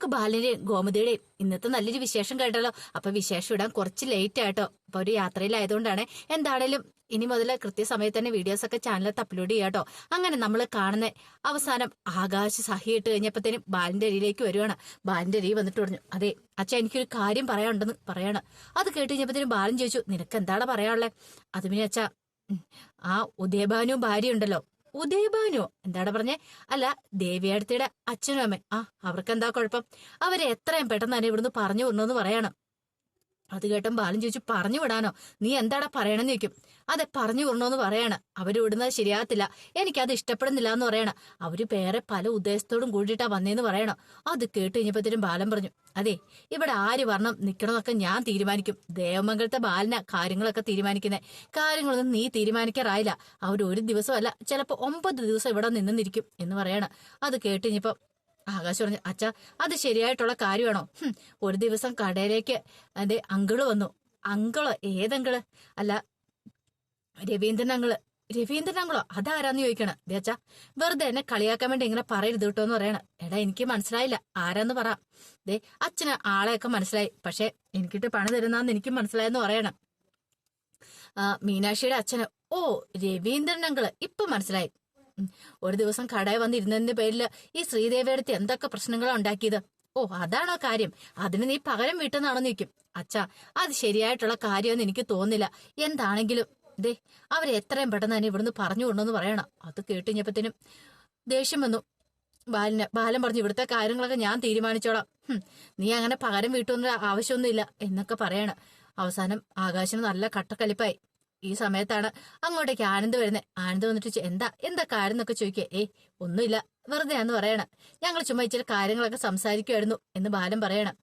നമുക്ക് ബാലന്റെയും ഗോമതിയുടെയും ഇന്നത്തെ നല്ലൊരു വിശേഷം കേട്ടല്ലോ. അപ്പൊ വിശേഷം ഇടാൻ കുറച്ച് ലേറ്റ് ആയിട്ടോ. അപ്പൊ ഒരു യാത്രയിലായതുകൊണ്ടാണ് എന്താണേലും ഇനി മുതൽ കൃത്യസമയത്ത് തന്നെ വീഡിയോസ് ഒക്കെ ചാനലത്ത് അപ്ലോഡ് ചെയ്യാട്ടോ അങ്ങനെ നമ്മൾ കാണുന്ന അവസാനം ആകാശ സഹിയിട്ട് കഴിഞ്ഞപ്പോഴത്തേനും ബാലിന്റെ അരിയിലേക്ക് വരുവാണ്. ബാലിന്റെ അരി വന്നിട്ട് പറഞ്ഞു അതെ അച്ഛ എനിക്കൊരു കാര്യം പറയാനുണ്ടെന്ന് പറയാണ്. അത് കേട്ട് കഴിഞ്ഞപ്പോഴത്തേനും ബാലൻ ചോദിച്ചു നിനക്ക് എന്താണ് പറയാനുള്ളത് അത് പിന്നെ അച്ഛ ആ ഉദയഭാനു ഭാര്യ ഉണ്ടല്ലോ. ഉദയഭാനു എന്താണ് പറഞ്ഞേ? അല്ല ദേവിയടുത്തിയുടെ അച്ഛനും അമ്മ ആ അവർക്ക് എന്താ കുഴപ്പം? അവരെ എത്രയും പെട്ടെന്ന് തന്നെ ഇവിടുന്ന് പറഞ്ഞു വിടണമെന്ന് പറയണം. അത് കേട്ടും ബാലൻ ചോദിച്ചു പറഞ്ഞു വിടാനോ? നീ എന്താടാ പറയണെന്ന് ചോദിക്കും. അതെ പറഞ്ഞു വിടണോന്ന് പറയാണ്. അവർ വിടുന്നത് ശരിയാകത്തില്ല. എനിക്കത് ഇഷ്ടപ്പെടുന്നില്ല എന്ന് പറയണം. അവർ വേറെ പല ഉദ്ദേശത്തോടും കൂടിയിട്ടാ വന്നേന്ന് പറയണം? അത് കേട്ട് കഴിഞ്ഞപ്പോഴത്തേനും ബാലൻ പറഞ്ഞു അതെ ഇവിടെ ആര് വരണം? നിക്കണമെന്നൊക്കെ ഞാൻ തീരുമാനിക്കും. ദേവമംഗലത്തെ ബാലന കാര്യങ്ങളൊക്കെ തീരുമാനിക്കുന്നത് കാര്യങ്ങളൊന്നും നീ തീരുമാനിക്കാറായില്ല. അവർ ഒരു ദിവസമല്ല ചിലപ്പോ ഒമ്പത് ദിവസം ഇവിടെ നിന്നിരിക്കും എന്ന് പറയണം. അത് കേട്ട് കഴിഞ്ഞപ്പോ ആകാശ് പറഞ്ഞു അച്ഛ അത് ശരിയായിട്ടുള്ള കാര്യമാണോ? ഒരു ദിവസം കടയിലേക്ക് അതെ അങ്കിൾ വന്നു. അങ്കിൾ? ഏതങ്കിൾ? അല്ല രവീന്ദ്രൻ അങ്കിൾ രവീന്ദ്രൻ അങ്കിളോ അതാരാന്ന് ചോദിക്കണം? ദേ അച്ഛാ വെറുതെ എന്നെ കളിയാക്കാൻ വേണ്ടി ഇങ്ങനെ പറയരുത് കേട്ടോ എന്ന് പറയണം. എടാ എനിക്ക് മനസ്സിലായില്ല. ആരാന്ന് പറ. ദേ അച്ഛന് ആളെയൊക്കെ മനസ്സിലായി. പക്ഷെ എനിക്കിട്ട് പണി തരുന്നാന്ന് എനിക്ക് മനസ്സിലായെന്ന് പറയണം. മീനാക്ഷിയുടെ അച്ഛന്. ഓ രവീന്ദ്രൻ അങ്കിൾ ഇപ്പൊ മനസ്സിലായി. ഒരു ദിവസം കടയിൽ വന്നിരുന്നതിന്റെ പേരിൽ ഈ ശ്രീദേവിയുടെ എന്തൊക്കെ പ്രശ്നങ്ങളാണ് ഉണ്ടാക്കിയത്? ഓ അതാണോ കാര്യം. അതിന് നീ പകരം വീട്ടിൽ നടന്നു നിൽക്കും അച്ഛാ അത് ശരിയായിട്ടുള്ള കാര്യമെന്ന് എനിക്ക് തോന്നില്ല എന്താണെങ്കിലും ദേ അവരെ എത്രയും പെട്ടെന്ന് തന്നെ ഇവിടുന്ന് പറഞ്ഞു കൊണ്ടെന്ന് പറയണം. അത് കേട്ടുകഴിഞ്ഞപ്പത്തേനും ദേഷ്യം വന്നു. ബാലിനെ ബാലൻ പറഞ്ഞു ഇവിടുത്തെ കാര്യങ്ങളൊക്കെ ഞാൻ തീരുമാനിച്ചോളാം. നീ അങ്ങനെ പകരം വീട്ടുന്ന ആവശ്യമൊന്നുമില്ല എന്നൊക്കെ പറയണം. അവസാനം ആകാശം നല്ല കട്ടക്കലിപ്പായി. ഈ സമയത്താണ് അങ്ങോട്ടേക്ക് ആനന്ദ് വരുന്നത് ആനന്ദ് വന്നിട്ട് എന്താ? എന്താ കാര്യം എന്നൊക്കെ ചോദിക്കുക. ഏയ് ഒന്നുമില്ല. വെറുതെ ആന്ന് പറയണം. ഞങ്ങൾ ചുമ്മാ ഇച്ചിരി കാര്യങ്ങളൊക്കെ സംസാരിക്കുമായിരുന്നു എന്ന് ബാലൻ പറയണം.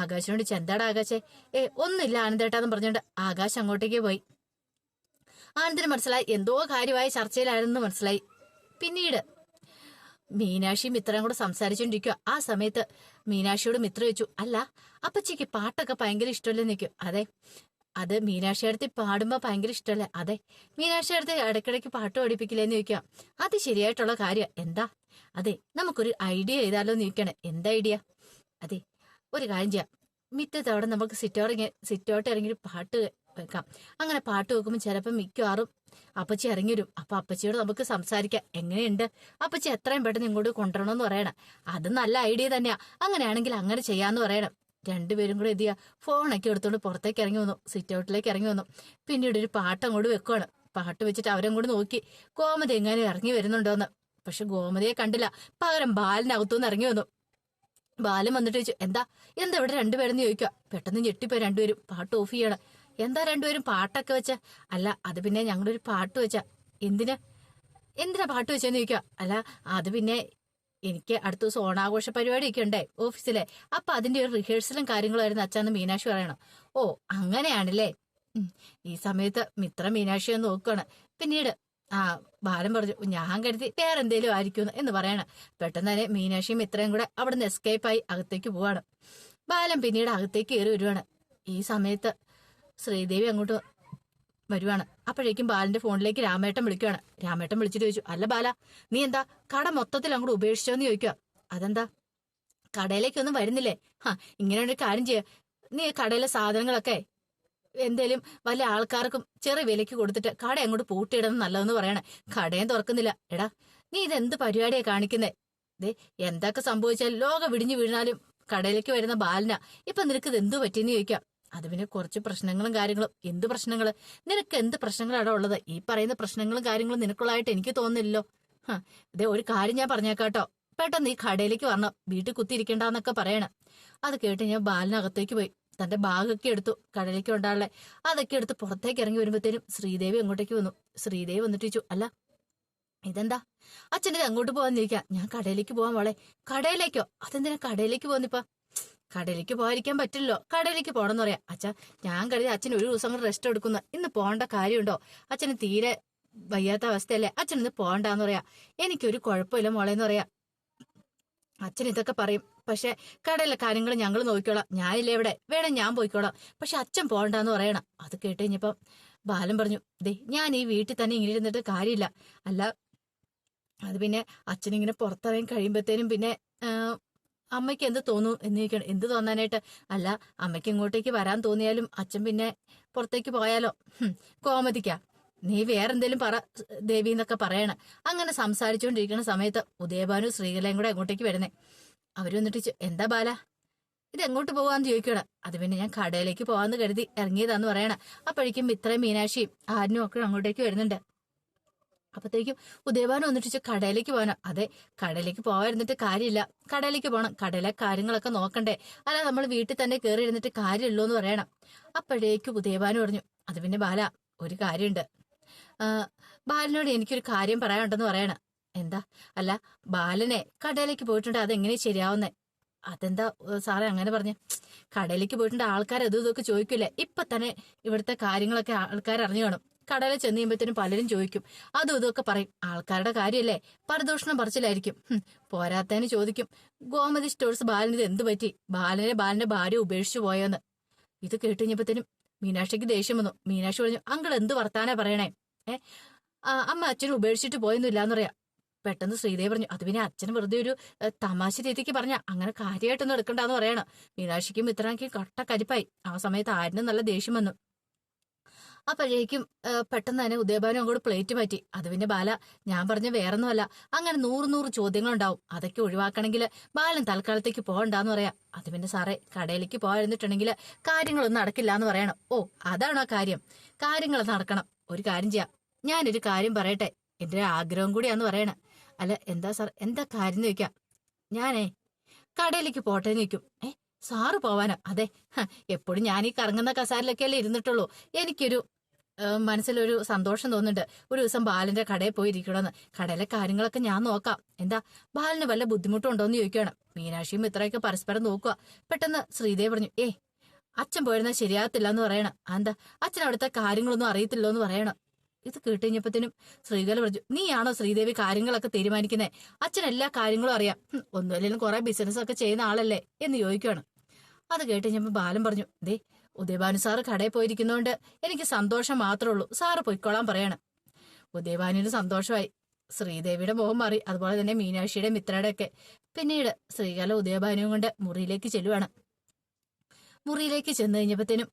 ആകാശിനോട് ചോദിച്ചു, എന്താടാ ആകാശേ? ഏ ഒന്നുമില്ല ആനന്ദേട്ടാന്ന് പറഞ്ഞുകൊണ്ട് ആകാശ് അങ്ങോട്ടേക്ക് പോയി. ആനന്ദിന് മനസ്സിലായി. എന്തോ കാര്യമായ ചർച്ചയിലായിരുന്നു മനസ്സിലായി. പിന്നീട് മീനാക്ഷിയും മിത്രയും കൂടെ സംസാരിച്ചോണ്ടിരിക്കുക ആ സമയത്ത് മീനാക്ഷിയോട് മിത്ര വെച്ചു അല്ല അപ്പച്ചിക്ക് പാട്ടൊക്കെ ഭയങ്കര ഇഷ്ടമല്ലേ? നിൽക്കും അതെ. അത് മീനാക്ഷി അടുത്ത് പാടുമ്പോ ഭയങ്കര ഇഷ്ടമല്ലേ അതെ മീനാക്ഷി അടുത്ത് ഇടയ്ക്കിടയ്ക്ക് പാട്ട് പഠിപ്പിക്കില്ലേന്ന് ചോദിക്കാം. അത് ശരിയായിട്ടുള്ള കാര്യം. എന്താ? അതെ നമുക്കൊരു ഐഡിയ ചെയ്താലോ എന്ന് ചോദിക്കണേ. എന്താ ഐഡിയ? അതെ ഒരു കാര്യം ചെയ്യാം. മിറ്റത്ത് അവിടെ നമുക്ക് സിറ്റോട്ട് സിറ്റോട്ട് ഇറങ്ങി ഒരു പാട്ട് വെക്കാം. അങ്ങനെ പാട്ട് വെക്കുമ്പോൾ ചിലപ്പോൾ മിക്കവാറും അപ്പച്ചി ഇറങ്ങി വരും അപ്പൊ അപ്പച്ചിയോട് നമുക്ക് സംസാരിക്കാം. എങ്ങനെയുണ്ട്? അപ്പച്ചി എത്രയും പെട്ടെന്ന് ഇങ്ങോട്ട് കൊണ്ടുവരണമെന്ന് പറയണം. അത് നല്ല ഐഡിയ തന്നെയാ. അങ്ങനെയാണെങ്കിൽ അങ്ങനെ ചെയ്യാന്ന് പറയണം. രണ്ടുപേരും കൂടെ എന്ത് ചെയ്യുക ഫോണൊക്കെ എടുത്തുകൊണ്ട് പുറത്തേക്ക് ഇറങ്ങി വന്നു. സിറ്റ് ഔട്ടിലേക്ക് ഇറങ്ങി വന്നു. പിന്നീട് ഒരു പാട്ട് അങ്ങോട്ട് വെക്കുവാണ്. പാട്ട് വെച്ചിട്ട് അവരും കൂടെ നോക്കി. ഗോമതി എങ്ങനെ ഇറങ്ങി വരുന്നുണ്ടോന്ന്. പക്ഷെ ഗോമതിയെ കണ്ടില്ല. പകരം ബാലിനകത്തുനിന്ന് ഇറങ്ങി വന്നു. ബാലൻ വന്നിട്ട് ചോദിച്ചു എന്താ? എന്താ ഇവിടെ രണ്ടുപേരെന്ന് ചോദിക്കുക പെട്ടെന്ന് ഞെട്ടിപ്പോ രണ്ടുപേരും. പാട്ട് ഓഫ് ചെയ്യണം. എന്താ രണ്ടുപേരും? പാട്ടൊക്കെ വെച്ച? അല്ല അത് പിന്നെ ഞങ്ങളൊരു പാട്ട് വെച്ച. എന്തിനാ? എന്തിനാ പാട്ട് വെച്ചെന്ന് ചോദിക്കുക അല്ല അത് പിന്നെ എനിക്ക് അടുത്ത ദിവസം ഓണാഘോഷ പരിപാടിയൊക്കെ ഉണ്ടേ ഓഫീസിലെ. അപ്പൊ അതിന്റെ ഒരു റിഹേഴ്സലും കാര്യങ്ങളായിരുന്നു അച്ഛന്ന് മീനാക്ഷി പറയണം. ഓ അങ്ങനെയാണല്ലേ. ഈ സമയത്ത് മിത്ര മീനാക്ഷിയെ നോക്കുകയാണ് പിന്നീട് ആ ബാലൻ പറഞ്ഞു ഞാൻ കരുതി വേറെ എന്തേലും ആയിരിക്കും എന്ന് പറയണം. പെട്ടെന്ന് തന്നെ മീനാക്ഷിയും മിത്രയും കൂടെ അവിടുന്ന് എസ്കേപ്പായി അകത്തേക്ക് പോവാണ്. ബാലൻ പിന്നീട് അകത്തേക്ക് കയറി വരുവാണ്. ഈ സമയത്ത് ശ്രീദേവി അങ്ങോട്ട് വരുവാണ്. അപ്പോഴേക്കും ബാലന്റെ ഫോണിലേക്ക് രാമേട്ടൻ വിളിക്കുവാണ്. രാമേട്ടൻ വിളിച്ചിട്ട് ചോദിച്ചു അല്ല ബാല നീ എന്താ കട മൊത്തത്തിൽ അങ്ങോട്ട് ഉപേക്ഷിച്ചോന്ന് ചോദിക്കുക അതെന്താ? കടയിലേക്കൊന്നും വരുന്നില്ലേ? ഹാ ഇങ്ങനെ ഒരു കാര്യം ചെയ്യ. നീ കടയിലെ സാധനങ്ങളൊക്കെ എന്തേലും വല്ല ആൾക്കാർക്കും ചെറിയ വിലയ്ക്ക് കൊടുത്തിട്ട് കട അങ്ങോട്ട് പൂട്ടിയിടുന്നത് നല്ലതെന്ന് പറയണേ. കടയും തുറക്കുന്നില്ല. എടാ നീ ഇതെന്ത് പരിപാടിയാ കാണിക്കുന്നേ? ദേ എന്തൊക്കെ സംഭവിച്ചാൽ ലോകം വിടിഞ്ഞു വീണാലും കടയിലേക്ക് വരുന്ന ബാലന. ഇപ്പൊ നിനക്ക് ഇത് എന്തു പറ്റിയെന്ന് ചോദിക്കാം അത് പിന്നെ കുറച്ച് പ്രശ്നങ്ങളും കാര്യങ്ങളും. എന്ത് പ്രശ്നങ്ങൾ നിനക്ക് എന്ത് പ്രശ്നങ്ങളാണ് ഉള്ളത്? ഈ പറയുന്ന പ്രശ്നങ്ങളും കാര്യങ്ങളും നിനക്കുള്ളതായിട്ട് എനിക്ക് തോന്നുന്നില്ലല്ലോ. ഹ, ഒരു കാര്യം ഞാൻ പറഞ്ഞേക്കാട്ടോ. പെട്ടെന്ന് ഈ കടയിലേക്ക് വരണം. വീട്ടിൽ കുത്തിയിരിക്കണ്ടെന്നൊക്കെ പറയണം. അത് കേട്ട് ഞാൻ ബാലിനകത്തേക്ക് പോയി. തന്റെ ബാഗൊക്കെ എടുത്തു. കടയിലേക്ക് ഉണ്ടാളെ അതൊക്കെ എടുത്ത് പുറത്തേക്ക് ഇറങ്ങി വരുമ്പോഴത്തേനും ശ്രീദേവി അങ്ങോട്ടേക്ക് വന്നു. ശ്രീദേവി വന്നിട്ട് ചോദിച്ചു അല്ല ഇതെന്താ? അച്ഛന്റെ അങ്ങോട്ട് പോകാന്നിരിക്കാം ഞാൻ കടയിലേക്ക് പോവാൻ മോളെ. കടയിലേക്കോ? അതെന്തിനാ കടയിലേക്ക് പോകുന്നിപ്പ കടയിലേക്ക് പോകാതിരിക്കാൻ പറ്റില്ലോ കടലിക്ക് പോകണമെന്ന് പറയാം അച്ഛാ ഞാൻ കരുതി അച്ഛൻ ഒരു ദിവസം കൂടെ റെസ്റ്റ് എടുക്കുന്ന. ഇന്ന് പോകേണ്ട കാര്യമുണ്ടോ? അച്ഛന് തീരെ വയ്യാത്ത അവസ്ഥയല്ലേ? അച്ഛൻ ഇന്ന് പോകണ്ടെന്ന് പറയാ. എനിക്കൊരു കുഴപ്പമില്ല മോളെ എന്ന് പറയാ. അച്ഛൻ ഇതൊക്കെ പറയും. പക്ഷെ കടയിലെ കാര്യങ്ങൾ ഞങ്ങൾ നോക്കിക്കോളാം. ഞാനില്ലേ ഇവിടെ? വേണം ഞാൻ പോയിക്കോളാം. പക്ഷെ അച്ഛൻ പോകണ്ടെന്ന് പറയണം. അത് കേട്ട് കഴിഞ്ഞപ്പം ബാലൻ പറഞ്ഞു ദേ ഞാൻ ഈ വീട്ടിൽ തന്നെ ഇങ്ങനെ ഇരുന്നിട്ട് കാര്യമില്ല. അല്ല അത് പിന്നെ അച്ഛനിങ്ങനെ പുറത്തിറങ്ങി കഴിയുമ്പോഴത്തേനും പിന്നെ അമ്മയ്ക്ക് എന്ത് തോന്നു എന്ന് ചോദിക്കണം. എന്ത് തോന്നാനായിട്ട്? അല്ല അമ്മയ്ക്ക് ഇങ്ങോട്ടേക്ക് വരാൻ തോന്നിയാലും അച്ഛൻ പിന്നെ പുറത്തേക്ക് പോയാലോ? കോമതിക്ക. നീ വേറെന്തേലും പറ ദേവി എന്നൊക്കെ പറയണ. അങ്ങനെ സംസാരിച്ചുകൊണ്ടിരിക്കുന്ന സമയത്ത് ഉദയഭാനു ശ്രീകലയും കൂടെ അങ്ങോട്ടേക്ക് വരുന്നേ. അവർ വന്നിട്ട് എന്താ ബാല? ഇത് എങ്ങോട്ട് പോവാന്ന് ചോദിക്കണം അത് പിന്നെ ഞാൻ കടയിലേക്ക് പോവാന്ന് കരുതി ഇറങ്ങിയതാന്ന് പറയണ. അപ്പോഴേക്കും ഇത്രയും മീനാക്ഷിയും ആരിനും ഒക്കെ അങ്ങോട്ടേക്ക് വരുന്നുണ്ട്. അപ്പത്തേക്കും ഉദയഭാനം വന്നിട്ട് കടയിലേക്ക് പോകാനോ? അതെ കടയിലേക്ക് പോവാതിരുന്നിട്ട് കാര്യമില്ല. കടയിലേക്ക് പോകണം കടയിലെ കാര്യങ്ങളൊക്കെ നോക്കണ്ടേ. അല്ല നമ്മൾ വീട്ടിൽ തന്നെ കയറി ഇരുന്നിട്ട് കാര്യമുള്ളൂ എന്ന് പറയണം. അപ്പോഴേക്കും ഉദയഭാനു പറഞ്ഞു അത് പിന്നെ ബാല ഒരു കാര്യമുണ്ട്. ബാലനോട് എനിക്കൊരു കാര്യം പറയാനുണ്ടെന്ന് പറയണം. എന്താ? അല്ല ബാലനെ കടയിലേക്ക് പോയിട്ടുണ്ട്. അതെങ്ങനെ ശരിയാവുന്നേ? അതെന്താ? സാറേ അങ്ങനെ പറഞ്ഞു. കടയിലേക്ക് പോയിട്ടുണ്ട്. ആൾക്കാർ അതും ഇതൊക്കെ ചോദിക്കില്ലേ? ഇപ്പൊ തന്നെ ഇവിടുത്തെ കാര്യങ്ങളൊക്കെ ആൾക്കാർ അറിഞ്ഞു കാണും. കടയിൽ ചെന്ന് പലരും ചോദിക്കും. അതും ഇതൊക്കെ പറയും. ആൾക്കാരുടെ കാര്യമല്ലേ? പരദൂഷണം പറച്ചിലായിരിക്കും. പോരാത്തതിന് ചോദിക്കും. ഗോമതി സ്റ്റോഴ്സ് ബാലനിത് എന്ത് പറ്റി? ബാലനെ ബാലന്റെ ഭാര്യ ഉപേക്ഷിച്ചു പോയോന്ന്. ഇത് കേട്ട് കഴിഞ്ഞപ്പോഴത്തേനും മീനാക്ഷിക്ക് ദേഷ്യം വന്നു. മീനാക്ഷി പറഞ്ഞു അങ്കിൾ എന്ത് വർത്താനാ പറയണേ? ഏ അമ്മ അച്ഛനെ ഉപേക്ഷിച്ചിട്ട് പോയൊന്നുമില്ലാന്ന് പറയാ. പെട്ടെന്ന് ശ്രീദേവി പറഞ്ഞു അത് പിന്നെ അച്ഛൻ വെറുതെ ഒരു തമാശ രീതിക്ക് പറഞ്ഞ. അങ്ങനെ കാര്യമായിട്ടൊന്നും എടുക്കണ്ടെന്ന് പറയണം. മീനാക്ഷിക്കും ഇത്രയ്ക്കും കട്ട കരിപ്പായി. ആ സമയത്ത് ആരിനും നല്ല ദേഷ്യം വന്നു. അപ്പോഴേക്കും പെട്ടെന്ന് തന്നെ ഉദയഭാനും അങ്ങോട്ട് പ്ലേറ്റ് മാറ്റി. അത് പിന്നെ ബാല ഞാൻ പറഞ്ഞ വേറൊന്നുമല്ല. അങ്ങനെ നൂറ് നൂറ് ചോദ്യങ്ങളുണ്ടാവും. അതൊക്കെ ഒഴിവാക്കണമെങ്കിൽ ബാലൻ തൽക്കാലത്തേക്ക് പോകണ്ടെന്ന് പറയാം. അത് പിന്നെ സാറേ കടയിലേക്ക് പോയിരുന്നിട്ടുണ്ടെങ്കിൽ കാര്യങ്ങളൊന്നും നടക്കില്ല എന്ന് പറയണം. ഓ അതാണ് ആ കാര്യം? കാര്യങ്ങൾ നടക്കണം. ഒരു കാര്യം ചെയ്യാം. ഞാനൊരു കാര്യം പറയട്ടെ. എന്റെ ആഗ്രഹം കൂടിയാന്ന് പറയണ. അല്ല എന്താ സാർ? എന്താ കാര്യം ചോദിക്കാം. ഞാനേ കടയിലേക്ക് പോട്ടെ നിൽക്കും ഏ സാറ് പോവാനോ? അതെ എപ്പോഴും ഞാൻ ഈ കറങ്ങുന്ന കസാരിലൊക്കെയല്ലേ ഇരുന്നിട്ടുള്ളൂ. എനിക്കൊരു മനസ്സിലൊരു സന്തോഷം തോന്നുന്നുണ്ട്. ഒരു ദിവസം ബാലന്റെ കടയിൽ പോയി ഇരിക്കണമെന്ന് കടയിലെ കാര്യങ്ങളൊക്കെ ഞാൻ നോക്കാം. എന്താ ബാലിന് വല്ല ബുദ്ധിമുട്ടുണ്ടോ എന്ന് ചോദിക്കുകയാണ് മീനാക്ഷിയും ഇത്രയൊക്കെ പരസ്പരം നോക്കുക. പെട്ടെന്ന് ശ്രീദേവ് പറഞ്ഞു ഏ അച്ഛൻ പോയിരുന്നാൽ ശരിയാകത്തില്ല എന്ന് പറയണം. എന്താ അച്ഛൻ അവിടുത്തെ കാര്യങ്ങളൊന്നും അറിയത്തില്ലോ എന്ന് പറയണം. ഇത് കേട്ടുകഴിഞ്ഞപ്പത്തിനും ശ്രീകല പറഞ്ഞു നീയാണോ ശ്രീദേവി കാര്യങ്ങളൊക്കെ തീരുമാനിക്കുന്നത് അച്ഛൻ എല്ലാ കാര്യങ്ങളും അറിയാം. ഒന്നുമല്ലെങ്കിലും കുറെ ബിസിനസ് ഒക്കെ ചെയ്യുന്ന ആളല്ലേ? എന്ന് ചോദിക്കുകയാണ് അത് കേട്ടുകഴിഞ്ഞപ്പോൾ ബാലൻ പറഞ്ഞു ദേ ഉദയഭാനു സാറ് കടയിൽ പോയിരിക്കുന്നോണ്ട് എനിക്ക് സന്തോഷം മാത്രമേ ഉള്ളൂ. സാറ് പൊയ്ക്കോളാൻ പറയണം. ഉദയഭാനുവിന് സന്തോഷമായി. ശ്രീദേവിയുടെ മുഖം മാറി. അതുപോലെ തന്നെ മീനാക്ഷിയുടെ മിത്രയുടെ ഒക്കെ പിന്നീട് ശ്രീകല ഉദയഭാനുവും കൊണ്ട് മുറിയിലേക്ക് ചെല്ലുവാണ്. മുറിയിലേക്ക് ചെന്ന് കഴിഞ്ഞപ്പത്തേനും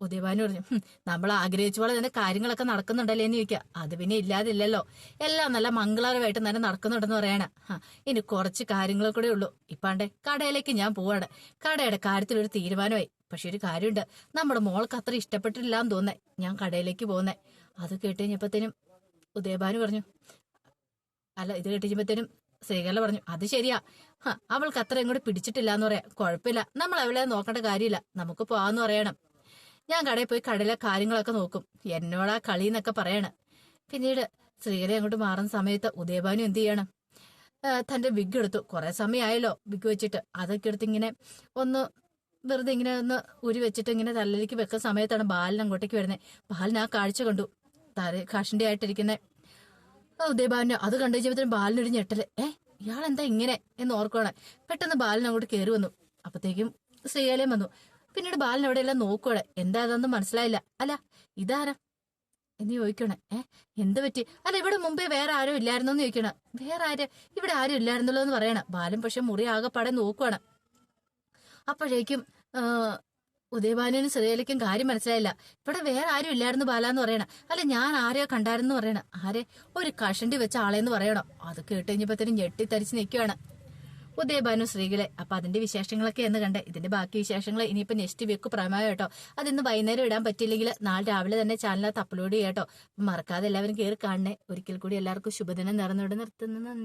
ഉദയഭാനു പറഞ്ഞു നമ്മൾ ആഗ്രഹിച്ച പോലെ തന്നെ കാര്യങ്ങളൊക്കെ നടക്കുന്നുണ്ടല്ലേ എന്ന് ചോദിക്കുക. അത് പിന്നെ ഇല്ലാതില്ലല്ലോ. എല്ലാം നല്ല മംഗളകരമായിട്ട് തന്നെ നടക്കുന്നുണ്ടെന്ന് പറയണ. ഇനി കുറച്ച് കാര്യങ്ങൾ കൂടെ ഉള്ളൂ. ഇപ്പാണ്ടേ കടയിലേക്ക് ഞാൻ പോവാണ്. കടയുടെ കാര്യത്തിൽ ഒരു തീരുമാനമായി. പക്ഷെ ഒരു കാര്യമുണ്ട്. നമ്മുടെ മോൾക്ക് അത്ര ഇഷ്ടപ്പെട്ടില്ല എന്ന് തോന്നേ ഞാൻ കടയിലേക്ക് പോകുന്നേ. അത് കേട്ട് കഴിഞ്ഞപ്പത്തേനും ഉദയഭാനു പറഞ്ഞു അല്ല ഇത് കേട്ട് കഴിഞ്ഞപ്പത്തേനും ശ്രീകല പറഞ്ഞു അത് ശരിയാ. അവൾക്ക് അത്ര ഇങ്ങോട്ട് പിടിച്ചിട്ടില്ല എന്ന് പറയാം. കുഴപ്പമില്ല. നമ്മൾ അവളെ നോക്കേണ്ട കാര്യമില്ല. നമുക്ക് പോവാന്ന് പറയണം. ഞാൻ കടയിൽ പോയി കടയിലെ കാര്യങ്ങളൊക്കെ നോക്കും. എന്നോടാ കളി എന്നൊക്കെ പറയണം. പിന്നീട് ശ്രീകരെ അങ്ങോട്ട് മാറുന്ന സമയത്ത് ഉദയഭാനു എന്ത് ചെയ്യണം? തന്റെ വിഗ് എടുത്തു. കുറെ സമയമായല്ലോ വിഗ് വെച്ചിട്ട്. അതൊക്കെ എടുത്ത് ഇങ്ങനെ ഒന്ന് വെറുതെ ഇങ്ങനെ ഒന്ന് ഉരി വെച്ചിട്ട് ഇങ്ങനെ തലയിലേക്ക് വെക്കുന്ന സമയത്താണ് ബാലൻ അങ്ങോട്ടേക്ക് വരുന്നത് ബാലൻ ആ കാഴ്ച കണ്ടു. തല കഷണ്ടി ആയിട്ടിരിക്കുന്ന. ഉദയഭാനു അത് കണ്ടു കഴിഞ്ഞപ്പോഴത്തേനും ബാലിനൊരു ഞെട്ടൽ ഏ ഇയാൾ എന്താ ഇങ്ങനെ എന്ന് ഓർക്കുവാണ്. പെട്ടെന്ന് ബാലൻ അങ്ങോട്ട് കയറി വന്നു. അപ്പത്തേക്കും ശ്രീകലയും വന്നു. പിന്നീട് ബാലൻ എവിടെയെല്ലാം നോക്കുവാണ്. എന്താ അതൊന്നും മനസ്സിലായില്ല. അല്ല ഇതാരാ? എന്ന് ചോദിക്കണേ ഏ എന്ത് പറ്റി? അല്ല ഇവിടെ മുമ്പേ വേറെ ആരും ഇല്ലായിരുന്നു എന്ന് ചോദിക്കണ വേറെ ആര്? ഇവിടെ ആരും ഇല്ലായിരുന്നല്ലോ എന്ന് പറയണ. ബാലൻ പക്ഷെ മുറി ആകെപ്പാടെ നോക്കുവാണ്. അപ്പോഴേക്കും ഉദയബാലിനും ശ്രീലയ്ക്കും കാര്യം മനസ്സിലായില്ല. ഇവിടെ വേറെ ആരും ഇല്ലായിരുന്നു ബാല എന്ന് പറയണ. അല്ല ഞാൻ ആരെയോ കണ്ടായിരുന്നു പറയണ. ആരെ? ഒരു കഷണ്ടി വെച്ച ആളെന്ന് പറയണം. അത് കേട്ട് കഴിഞ്ഞപ്പോഴത്തേനും ഞെട്ടിത്തരിച്ച് നിൽക്കുവാണ് ഉദയഭാനു ശ്രീകളെ. അപ്പൊ അതിന്റെ വിശേഷങ്ങളൊക്കെ എന്ന് കണ്ട്. ഇതിന്റെ ബാക്കി വിശേഷങ്ങൾ ഇനിയിപ്പോ നെക്സ്റ്റ് വീക്ക് പ്രമേയം കേട്ടോ. അതിന്ന് വൈകുന്നേരം ഇടാൻ പറ്റില്ലെങ്കിൽ നാളെ രാവിലെ തന്നെ ചാനലിനകത്ത് അപ്ലോഡ് ചെയ്യാട്ടോ മറക്കാതെ എല്ലാവരും കയറി കാണണേ. ഒരിക്കൽ കൂടി എല്ലാവർക്കും ശുഭദിനം നിറഞ്ഞുകൊണ്ട് നിർത്തുന്നു. നന്ദി.